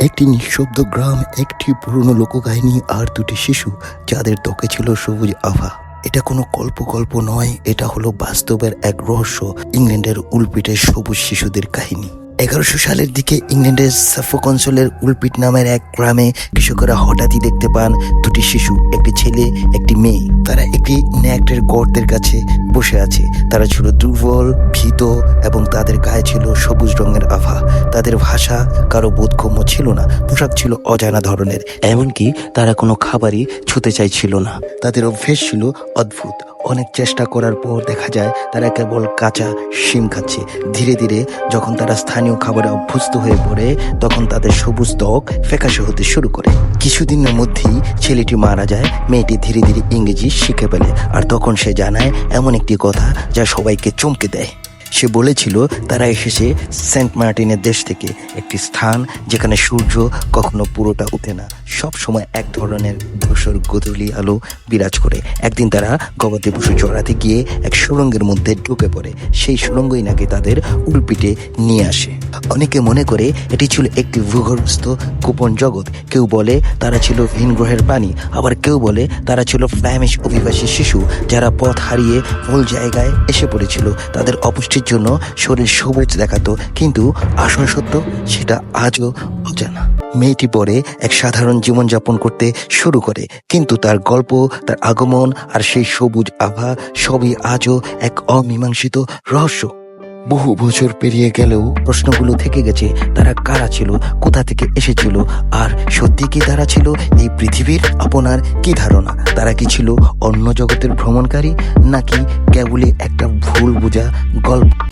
একটি নিঃশব্দ গ্রাম, একটি পুরনো লোককাহিনী আর দুটি শিশু, যাদের ত্বকে ছিল সবুজ আভা। এটা কোনো গল্প গল্প নয়, এটা হলো বাস্তবের এক রহস্য, ইংল্যান্ডের উলপিটের সবুজ শিশুদের কাহিনী। এগারোশো সালের দিকে ইংল্যান্ডের সাফোক অঞ্চলের উলপিট নামের এক গ্রামে কৃষকরা হঠাৎই দেখতে পান দুটি শিশু, একটি ছেলে, একটি মেয়ে। তারা একটি ন্যাকটের গর্তের কাছে বসে আছে। তারা ছিল দুর্বল, ভীত এবং তাদের গায়ে ছিল সবুজ রঙের আভা। তাদের ভাষা কারও বোধগম্য ছিল না, পোশাক ছিল অজানা ধরনের, এমনকি তারা কোনো খাবারই ছুতে চাইছিল না। তাদের অভ্যেস ছিল অদ্ভুত অনেক চেষ্টা করার পর দেখা যায় তারা কেবল কাঁচা শিম খাচ্ছে। ধীরে ধীরে যখন তারা স্থানীয় খাবারে অভ্যস্ত হয়ে পড়ে, তখন তাদের সবুজ ত্বক ফ্যাকাশে হতে শুরু করে। কিছুদিনের মধ্যেই ছেলেটি মারা যায়, মেয়েটি ধীরে ধীরে ইংরেজি শিখে ফেলে আর তখন সে জানায় এমন একটি কথা যা সবাইকে চমকে দেয়। সে বলেছিল, তারা এসেছে সেন্ট মার্টিনের দেশ থেকে, একটি স্থান যেখানে সূর্য কখনো পুরোটা ওঠে না। সব সময় এক ধরনের ধূসর গোধূলি আলো বিরাজ করে। একদিন তারা গবাদি পশু চড়াতে গিয়ে এক সুরঙ্গের মধ্যে ঢুকে পড়ে। সেই সুরঙ্গই নাকি তাদের উল্পিটে নিয়ে আসে। অনেকে মনে করে এটি ছিল একটি ভূগর্ভস্থ গোপন জগৎ। কেউ বলে তারা ছিল ভিন গ্রহের প্রাণী, আবার কেউ বলে তারা ছিল ফ্ল্যামিশ অভিবাসী শিশু, যারা পথ হারিয়ে ভুল জায়গায় এসে পড়েছিল। তাদের অপুষ্টির জন্য শরীর সবুজ দেখাতো, কিন্তু আসল সত্য সেটা আজও অজানা। মেয়েটি পরে এক সাধারণ জীবনযাপন করতে শুরু করে। কিন্তু তার গল্প, তার আগমন আর সেই সবুজ আভা সবই আজও এক অমীমাংসিত রহস্য। বহু বছর পেরিয়ে গেলেও প্রশ্নগুলো থেকে গেছে, তারা কারা ছিল, কোথা থেকে এসেছিল, আর সত্যি কি তারা ছিল, এই পৃথিবীর আপনার কি ধারণা? তারা কি ছিল অন্য জগতের ভ্রমণকারী, নাকি কেবলই একটা ভুল বোঝা গল্প?